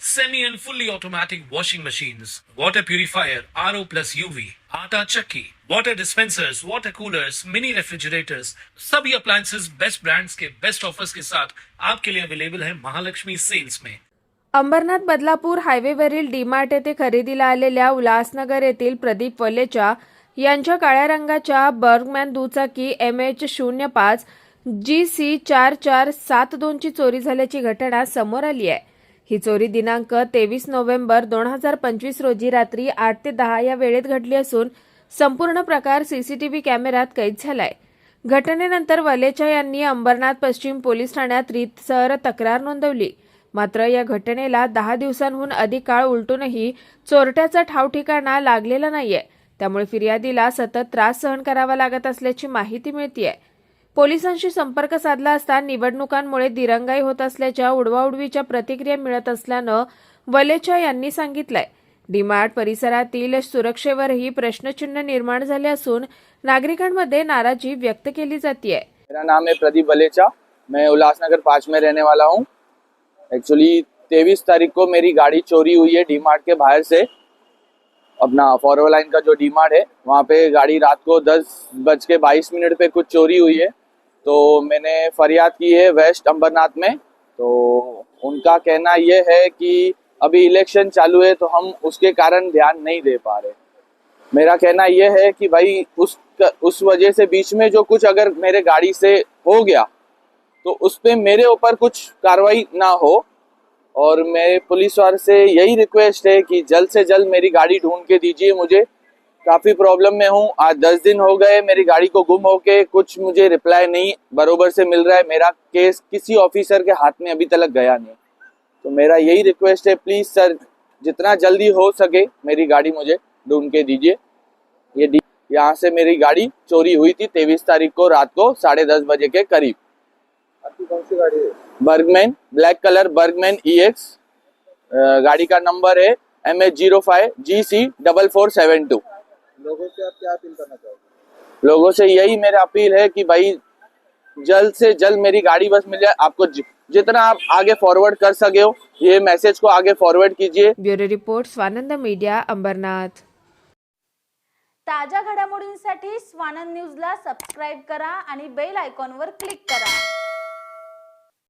semi and fully automatic washing machines, water purifier, RO plus UV, आटा चक्की, water dispensers, water coolers, mini refrigerators, सभी appliances best brands के best offers के साथ आपके लिए अवेलेबल है महालक्ष्मी सेल्स में अंबरनाथ बदलापूर हायवेवरील डीमार्ट येथे खरेदीला आलेल्या उल्हासनगर येथील प्रदीप वलेचा यांच्या काळ्या रंगाच्या बर्गमॅन दुचाकी एम एच शून्य पाच जी सी चार चार सात दोनची चोरी झाल्याची घटना समोर आली आहे. ही चोरी दिनांक तेवीस नोव्हेंबर दोन हजार पंचवीस रोजी रात्री आठ ते दहा या वेळेत घडली असून संपूर्ण प्रकार सीसीटीव्ही कॅमेऱ्यात कैद झालाय. घटनेनंतर वलेचा यांनी अंबरनाथ पश्चिम पोलीस ठाण्यात रीतसर तक्रार नोंदवली. मात्र या घटनेला दहा दिवसांहून अधिक काळ उलटूनही चोरट्याचा ठावठिकाणा लागलेला नाहीये. त्यामुळे फिर्यादीला सतत त्रास सहन करावा लागत असल्याची माहिती मिळतीये. पोलिसांशी संपर्क साधला असता निवडणुकांमुळे दिरंगाई होत असल्याच्या उडवाउडवीच्या प्रतिक्रिया मिळत असल्यानं वलेचा यांनी सांगितलंय. डीमार्ट परिसरातील सुरक्षेवरही प्रश्नचिन्ह निर्माण झाले असून नागरिकांमध्ये नाराजी व्यक्त केली जातीये. मेरा नाम है प्रदीप बलेचा मैं उल्लासनगर पाँच में रहने वाला हूँ. एक्चुअली तेईस तारीख को मेरी गाड़ी चोरी हुई है डी मार्ट के बाहर से. अपना फॉरवर लाइन oh का जो डी मार्ट है वहाँ पे गाड़ी रात को दस बज के बाईस मिनट पे कुछ चोरी हुई है। तो मैंने फरियाद की है वेस्ट अंबरनाथ में। तो उनका कहना यह है कि अभी इलेक्शन चालू है तो हम उसके कारण ध्यान नहीं दे पा रहे। मेरा कहना यह है कि भाई उस उस वजह से बीच में जो कुछ अगर मेरे गाड़ी से हो गया तो उस पर मेरे ऊपर कुछ कार्रवाई ना हो। और मेरे पुलिस वाले से यही रिक्वेस्ट है कि जल्द से जल्द मेरी गाड़ी ढूंढ के दीजिए मुझे। काफ़ी प्रॉब्लम में हूँ। आज दस दिन हो गए मेरी गाड़ी को गुम होके कुछ मुझे रिप्लाई नहीं बरोबर से मिल रहा है। मेरा केस किसी ऑफिसर के हाथ में अभी तक गया नहीं। तो मेरा यही रिक्वेस्ट है प्लीज़ सर जितना जल्दी हो सके मेरी गाड़ी मुझे ढूंढ के दीजिए। ये डी- यहाँ से मेरी गाड़ी चोरी हुई थी तेईस तारीख को रात को साढ़े दस बजे के करीब। आपकी कौन सी गाड़ी है? Burgman black colour Burgman E X गाड़ी का नंबर है M H zero five G C double four seven two लोगों से आप क्या अपील करना चाहोगे? लोगों से यही मेरा अपील है कि भाई जल्द से जल्द मेरी गाड़ी बस मिल जाए आपको जि- जितना आप आगे फॉरवर्ड कर सके हो ये मैसेज को आगे फॉरवर्ड कीजिए। Bureau report Swanand media Ambernath. ताज्या घडामोडींसाठी स्वानंद न्यूजला सबस्क्राईब करा आणि बेल आयकॉनवर क्लिक करा.